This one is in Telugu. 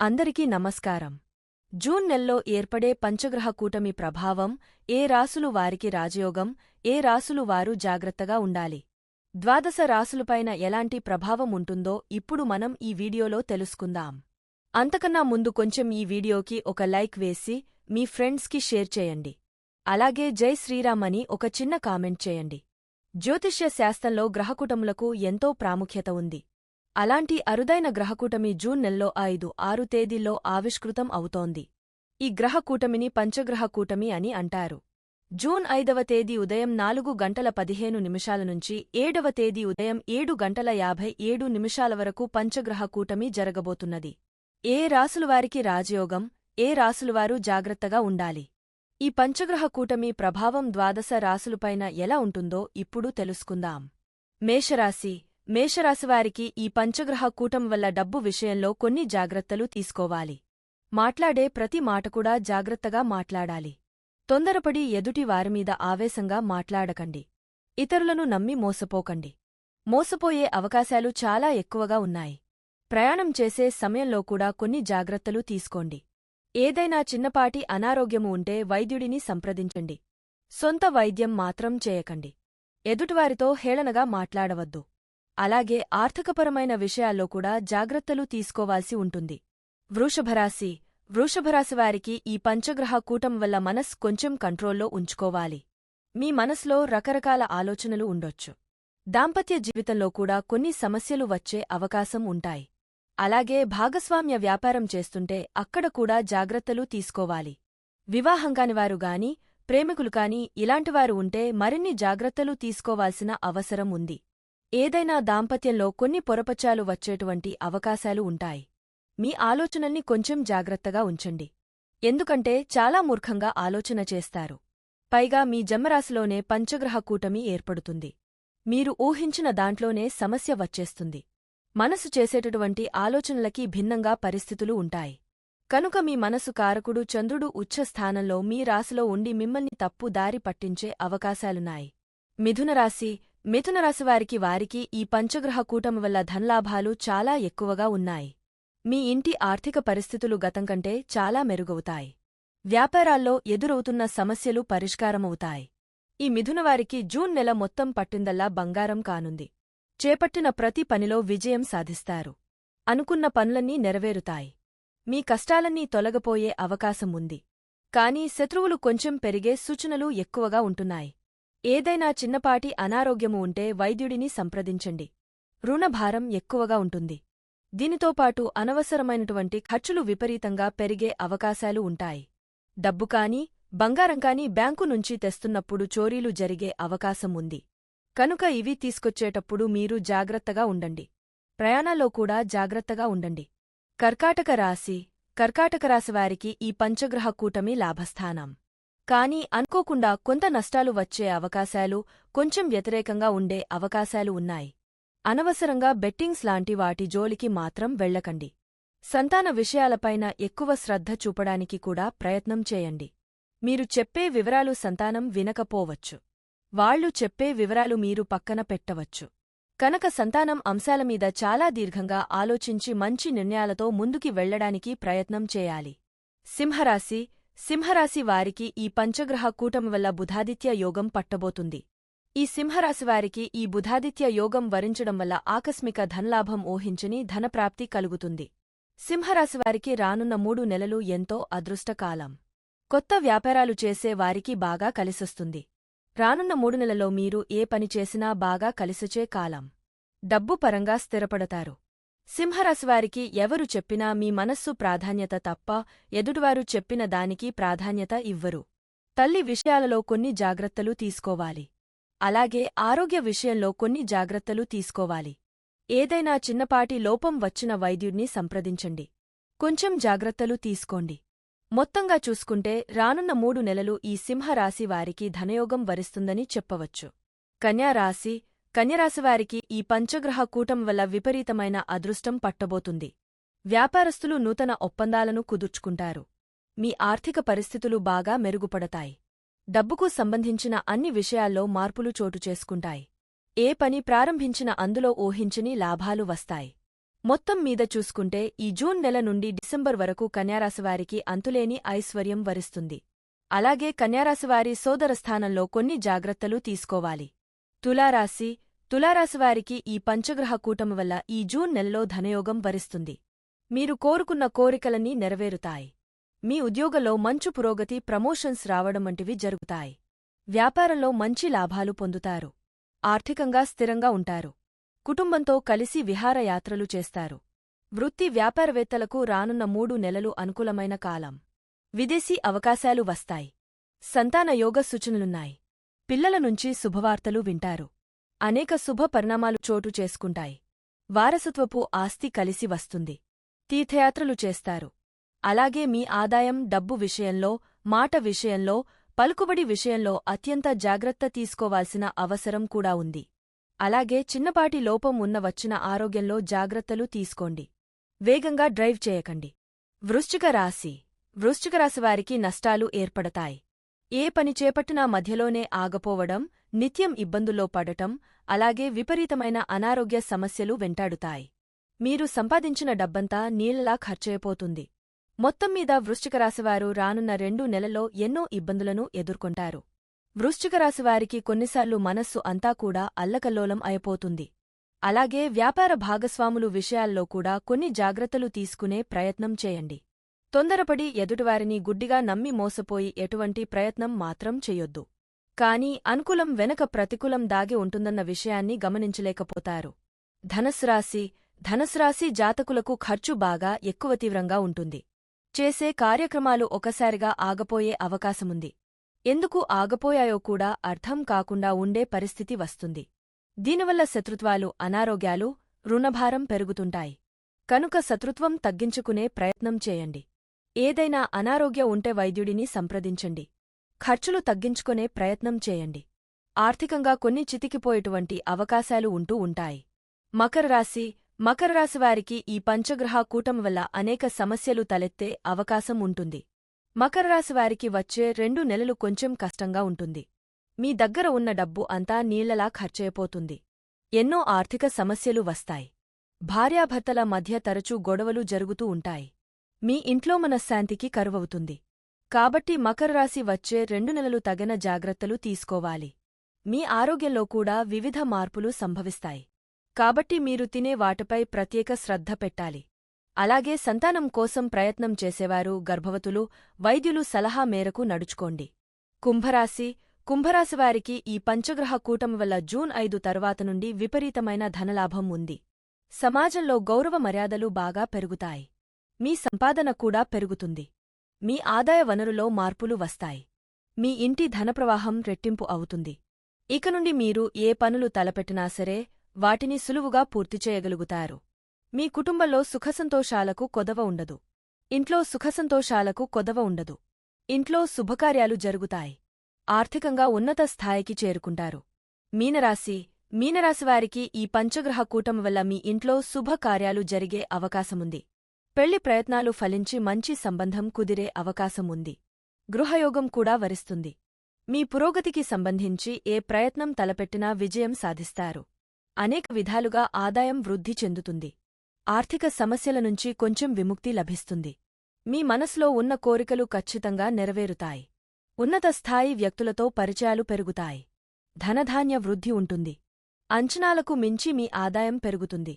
అందరికీ నమస్కారం. జూన్ నెల్లో ఏర్పడే పంచగ్రహ కూటమి ప్రభావం ఏ రాసులు వారికి రాజయోగం ఏ రాసులు వారు జాగ్రత్తగా ఉండాలి. ద్వాదశ రాసులపైన ఎలాంటి ప్రభావం ఉంటుందో ఇప్పుడు మనం ఈ వీడియోలో తెలుసుకుందాం. అంతకన్నా ముందు కొంచెం ఈ వీడియోకి ఒక లైక్ వేసి మీ ఫ్రెండ్స్కి షేర్ చేయండి. అలాగే జై శ్రీరామ్ అని ఒక చిన్న కామెంట్ చేయండి. జ్యోతిష్య శాస్త్రంలో గ్రహకూటములకు ఎంతో ప్రాముఖ్యత ఉంది. అలాంటి అరుదైన గ్రహకూటమి జూన్ నెల్లో ఐదు ఆరు తేదీల్లో ఆవిష్కృతం అవుతోంది. ఈ గ్రహకూటమిని పంచగ్రహకూటమి అని అంటారు. జూన్ ఐదవ తేదీ ఉదయం నాలుగు గంటల పదిహేను నిమిషాల నుంచి ఏడవ తేదీ ఉదయం ఏడు గంటల యాభై ఏడు నిమిషాల వరకు పంచగ్రహ కూటమి జరగబోతున్నది. ఏ రాసులవారికి రాజయోగం ఏ రాసులవారు జాగ్రత్తగా ఉండాలి? ఈ పంచగ్రహ కూటమి ప్రభావం ద్వాదశ రాసులపైన ఎలా ఉంటుందో ఇప్పుడు తెలుసుకుందాం. మేషరాశి మేషరాశివారికి ఈ పంచగ్రహ కూటం వల్ల డబ్బు విషయంలో కొన్ని జాగ్రత్తలు తీసుకోవాలి. మాట్లాడే ప్రతి మాట కూడా జాగ్రత్తగా మాట్లాడాలి. తొందరపడి ఎదుటి వారిమీద ఆవేశంగా మాట్లాడకండి. ఇతరులను నమ్మి మోసపోకండి. మోసపోయే అవకాశాలు చాలా ఎక్కువగా ఉన్నాయి. ప్రయాణం చేసే సమయంలో కూడా కొన్ని జాగ్రత్తలు తీసుకోండి. ఏదైనా చిన్నపాటి అనారోగ్యము ఉంటే వైద్యుడిని సంప్రదించండి. సొంత వైద్యం మాత్రం చేయకండి. ఎదుటివారితో హేళనగా మాట్లాడవద్దు. అలాగే ఆర్థికపరమైన విషయాల్లో కూడా జాగ్రత్తలు తీసుకోవాల్సి ఉంటుంది. వృషభరాశి. వృషభరాశివారికి ఈ పంచగ్రహ కూటం వల్ల మనస్ కొంచెం కంట్రోల్లో ఉంచుకోవాలి. మీ మనసులో రకరకాల ఆలోచనలు ఉండొచ్చు. దాంపత్య జీవితంలో కూడా కొన్ని సమస్యలు వచ్చే అవకాశం ఉంటాయి. అలాగే భాగస్వామ్య వ్యాపారం చేస్తుంటే అక్కడ కూడా జాగ్రత్తలు తీసుకోవాలి. వివాహంకానివారు గాని ప్రేమికులు కాని ఇలాంటివారు ఉంటే మరిన్ని జాగ్రత్తలు తీసుకోవాల్సిన అవసరం ఉంది. ఏదైనా దాంపత్యంలో కొన్ని పొరపచ్చాలు వచ్చేటువంటి అవకాశాలు ఉంటాయి. మీ ఆలోచనల్ని కొంచెం జాగ్రత్తగా ఉంచండి. ఎందుకంటే చాలా మూర్ఖంగా ఆలోచన చేస్తారు. పైగా మీ జమ్మరాశిలోనే పంచగ్రహ కూటమి ఏర్పడుతుంది. మీరు ఊహించిన దాంట్లోనే సమస్య వచ్చేస్తుంది. మనసు చేసేటటువంటి ఆలోచనలకి భిన్నంగా పరిస్థితులు ఉంటాయి. కనుక మీ మనసు కారకుడు చంద్రుడు ఉచ్చస్థానంలో మీ రాశిలో ఉండి మిమ్మల్ని తప్పు దారి పట్టించే అవకాశాలున్నాయి. మిథునరాశి మిథునరాశివారికి వారికి ఈ పంచగ్రహ కూటమి వల్ల ధనలాభాలు చాలా ఎక్కువగా ఉన్నాయి. మీ ఇంటి ఆర్థిక పరిస్థితులు గతం కంటే చాలా మెరుగవుతాయి. వ్యాపారాల్లో ఎదురవుతున్న సమస్యలు పరిష్కారమవుతాయి. ఈ మిథునవారికి జూన్ నెల మొత్తం పట్టిందల్లా బంగారం కానుంది. చేపట్టిన ప్రతి పనిలో విజయం సాధిస్తారు. అనుకున్న పనులన్నీ నెరవేరుతాయి. మీ కష్టాలన్నీ తొలగపోయే అవకాశం ఉంది. కాని శత్రువులు కొంచెం పెరిగే సూచనలు ఎక్కువగా ఉంటున్నాయి. ఏదైనా చిన్నపాటి అనారోగ్యము ఉంటే వైద్యుడిని సంప్రదించండి. రుణభారం ఎక్కువగా ఉంటుంది. దీనితోపాటు అనవసరమైనటువంటి ఖర్చులు విపరీతంగా పెరిగే అవకాశాలు ఉంటాయి. డబ్బు కాని బంగారం బ్యాంకు నుంచి తెస్తున్నప్పుడు చోరీలు జరిగే అవకాశం ఉంది. కనుక ఇవి తీసుకొచ్చేటప్పుడు మీరు జాగ్రత్తగా ఉండండి. ప్రయాణాల్లో కూడా జాగ్రత్తగా ఉండండి. కర్కాటక రాశి కర్కాటక రాశివారికి ఈ పంచగ్రహ కూటమి లాభస్థానం. కాని అనుకోకుండా కొంత నష్టాలు వచ్చే అవకాశాలు కొంచెం వ్యతిరేకంగా ఉండే అవకాశాలు ఉన్నాయి. అనవసరంగా బెట్టింగ్స్ లాంటి వాటి జోలికి మాత్రం వెళ్ళకండి. సంతాన విషయాలపైన ఎక్కువ శ్రద్ధ చూపడానికి కూడా ప్రయత్నం చేయండి. మీరు చెప్పే వివరాలు సంతానం వినకపోవచ్చు. వాళ్ళు చెప్పే వివరాలు మీరు పక్కన పెట్టవచ్చు. కనుక సంతానం అంశాలమీద చాలా దీర్ఘంగా ఆలోచించి మంచి నిర్ణయాలతో ముందుకి వెళ్ళడానికి ప్రయత్నం చేయాలి. సింహరాశి సింహరాశి వారికి ఈ పంచగ్రహ కూటమి వల్ల బుధాదిత్య యోగం పట్టబోతుంది. ఈ సింహరాశివారికి ఈ బుధాదిత్య యోగం వరించడం వల్ల ఆకస్మిక ధనలాభం ఊహించని ధనప్రాప్తి కలుగుతుంది. సింహరాశివారికి రానున్న మూడు నెలలు ఎంతో అదృష్టకాలం. కొత్త వ్యాపారాలు చేసే వారికి బాగా కలిసొస్తుంది. రానున్న మూడు నెలలో మీరు ఏ పని చేసినా బాగా కలిసొచ్చే కాలం. డబ్బు పరంగా స్థిరపడతారు. సింహరాశివారికి ఎవరు చెప్పినా మీ మనస్సు ప్రాధాన్యత తప్ప ఎదుటివారు చెప్పిన దానికి ప్రాధాన్యత ఇవ్వరు. తల్లి విషయాలలో కొన్ని జాగ్రత్తలు తీసుకోవాలి. అలాగే ఆరోగ్య విషయంలో కొన్ని జాగ్రత్తలు తీసుకోవాలి. ఏదైనా చిన్నపాటి లోపం వచ్చిన వైద్యుడిని సంప్రదించండి. కొంచెం జాగ్రత్తలు తీసుకోండి. మొత్తంగా చూసుకుంటే రానున్న మూడు నెలలు ఈ సింహరాశి వారికి ధనయోగం వరిస్తుందని చెప్పవచ్చు. కన్యారాశి కన్యరాశివారికి ఈ పంచగ్రహ కూటం వల్ల విపరీతమైన అదృష్టం పట్టబోతుంది. వ్యాపారస్తులు నూతన ఒప్పందాలను కుదుర్చుకుంటారు. మీ ఆర్థిక పరిస్థితులు బాగా మెరుగుపడతాయి. డబ్బుకు సంబంధించిన అన్ని విషయాల్లో మార్పులు చోటు చేసుకుంటాయి. ఏ పని ప్రారంభించిన అందులో ఊహించని లాభాలు వస్తాయి. మొత్తం మీద చూసుకుంటే ఈ జూన్ నెల నుండి డిసెంబర్ వరకు కన్యారాశివారికి అంతులేని ఐశ్వర్యం వరిస్తుంది. అలాగే కన్యారాశివారి సోదరస్థానంలో కొన్ని జాగ్రత్తలు తీసుకోవాలి. తులారాశి తులారాశివారికి ఈ పంచగ్రహ కూటమి వల్ల ఈ జూన్ నెలలో ధనయోగం వరిస్తుంది. మీరు కోరుకున్న కోరికలన్నీ నెరవేరుతాయి. మీ ఉద్యోగంలో మంచు పురోగతి ప్రమోషన్స్ రావడం వంటివి జరుగుతాయి. వ్యాపారంలో మంచి లాభాలు పొందుతారు. ఆర్థికంగా స్థిరంగా ఉంటారు. కుటుంబంతో కలిసి విహారయాత్రలు చేస్తారు. వృత్తి వ్యాపారవేత్తలకు రానున్న మూడు నెలలు అనుకూలమైన కాలం. విదేశీ అవకాశాలు వస్తాయి. సంతాన యోగ సూచనలున్నాయి. పిల్లల నుంచి శుభవార్తలు వింటారు. అనేక శుభ పరిణామాలు చోటు చేసుకుంటాయి. వారసత్వపు ఆస్తి కలిసి వస్తుంది. తీర్థయాత్రలు చేస్తారు. అలాగే మీ ఆదాయం డబ్బు విషయంలో మాట విషయంలో పలుకుబడి విషయంలో అత్యంత జాగ్రత్త తీసుకోవాల్సిన అవసరం కూడా ఉంది. అలాగే చిన్నపాటి లోపం ఉన్న వచ్చిన ఆరోగ్యంలో జాగ్రత్తలు తీసుకోండి. వేగంగా డ్రైవ్ చేయకండి. వృశ్చిక రాశి. వృశ్చిక రాశివారికి నష్టాలు ఏర్పడతాయి. ఏ పని చేపట్టినా మధ్యలోనే ఆగపోవడం నిత్యం ఇబ్బందుల్లో పడటం అలాగే విపరీతమైన అనారోగ్య సమస్యలు వెంటాడుతాయి. మీరు సంపాదించిన డబ్బంతా నీళ్ళలా ఖర్చయిపోతుంది. మొత్తం మీద వృశ్చికరాశివారు రానున్న రెండు నెలల్లో ఎన్నో ఇబ్బందులను ఎదుర్కొంటారు. వృశ్చికరాశివారికి కొన్నిసార్లు మనస్సు అంతా కూడా అల్లకల్లోలం అయిపోతుంది. అలాగే వ్యాపార భాగస్వాములు విషయాల్లో కూడా కొన్ని జాగ్రత్తలు తీసుకునే ప్రయత్నం చేయండి. తొందరపడి ఎదుటివారిని గుడ్డిగా నమ్మి మోసపోయి ఎటువంటి ప్రయత్నం మాత్రం చెయ్యొద్దు. కాని అనుకూలం వెనక ప్రతికూలం దాగి ఉంటుందన్న విషయాన్ని గమనించలేకపోతారు. ధనస్రాశి ధనస్రాశి జాతకులకు ఖర్చు బాగా ఎక్కువ తీవ్రంగా ఉంటుంది. చేసే కార్యక్రమాలు ఒకసారిగా ఆగపోయే అవకాశముంది. ఎందుకు ఆగపోయాయో కూడా అర్థం కాకుండా ఉండే పరిస్థితి వస్తుంది. దీనివల్ల శత్రుత్వాలు అనారోగ్యాలు రుణభారం పెరుగుతుంటాయి. కనుక శత్రుత్వం తగ్గించుకునే ప్రయత్నం చేయండి. ఏదైనా అనారోగ్యం ఉంటే వైద్యుడిని సంప్రదించండి. ఖర్చులు తగ్గించుకునే ప్రయత్నం చేయండి. ఆర్థికంగా కొన్ని చితికిపోయేటువంటి అవకాశాలు ఉంటూ ఉంటాయి. మకర రాశి మకర రాశివారికి ఈ పంచగ్రహ కూటం వల్ల అనేక సమస్యలు తలెత్తే అవకాశం ఉంటుంది. మకర రాశివారికి వచ్చే రెండు నెలలు కొంచెం కష్టంగా ఉంటుంది. మీ దగ్గర ఉన్న డబ్బు అంతా నీళ్ళలా ఖర్చయిపోతుంది ఎన్నో ఆర్థిక సమస్యలు వస్తాయి. భార్యాభర్తల మధ్య తరచూ గొడవలు జరుగుతూ ఉంటాయి. మీ ఇంట్లో మనశ్శాంతికి కరువవుతుంది. కాబట్టి మకర రాశి వచ్చే రెండు నెలలు తగిన జాగ్రత్తలు తీసుకోవాలి. మీ ఆరోగ్యంలో కూడా వివిధ మార్పులు సంభవిస్తాయి. కాబట్టి మీరు తినే వాటిపై ప్రత్యేక శ్రద్ధ పెట్టాలి. అలాగే సంతానం కోసం ప్రయత్నం చేసేవారు గర్భవతులు వైద్యులు సలహా మేరకు నడుచుకోండి. కుంభరాశి కుంభరాశివారికి ఈ పంచగ్రహ కూటమి వల్ల జూన్ ఐదు తరువాత నుండి విపరీతమైన ధనలాభం ఉంది. సమాజంలో గౌరవ మర్యాదలు బాగా పెరుగుతాయి. మీ సంపాదన కూడా పెరుగుతుంది. మీ ఆదాయ వనరులో మార్పులు వస్తాయి. మీ ఇంటి ధనప్రవాహం రెట్టింపు అవుతుంది. ఇక నుండి మీరు ఏ పనులు తలపెట్టినా సరే వాటిని సులువుగా పూర్తి చేయగలుగుతారు. మీ కుటుంబంలో సుఖసంతోషాలకు కొదవ ఉండదు. ఇంట్లో సుఖసంతోషాలకు కొదవ ఉండదు. ఇంట్లో శుభకార్యాలు జరుగుతాయి. ఆర్థికంగా ఉన్నత స్థాయికి చేరుకుంటారు. మీనరాశి మీనరాశివారికి ఈ పంచగ్రహ కూటమి వల్ల మీ ఇంట్లో శుభకార్యాలు జరిగే అవకాశముంది. పెళ్ళి ప్రయత్నాలు ఫలించి మంచి సంబంధం కుదిరే అవకాశముంది. గృహయోగం కూడా వరిస్తుంది. మీ పురోగతికి సంబంధించి ఏ ప్రయత్నం తలపెట్టినా విజయం సాధిస్తారు. అనేక విధాలుగా ఆదాయం వృద్ధి చెందుతుంది. ఆర్థిక సమస్యల నుంచి కొంచెం విముక్తి లభిస్తుంది. మీ మనసులో ఉన్న కోరికలు ఖచ్చితంగా నెరవేరుతాయి. ఉన్నత స్థాయి వ్యక్తులతో పరిచయాలు పెరుగుతాయి. ధనధాన్య వృద్ధి ఉంటుంది. అంచనాలకు మించి మీ ఆదాయం పెరుగుతుంది.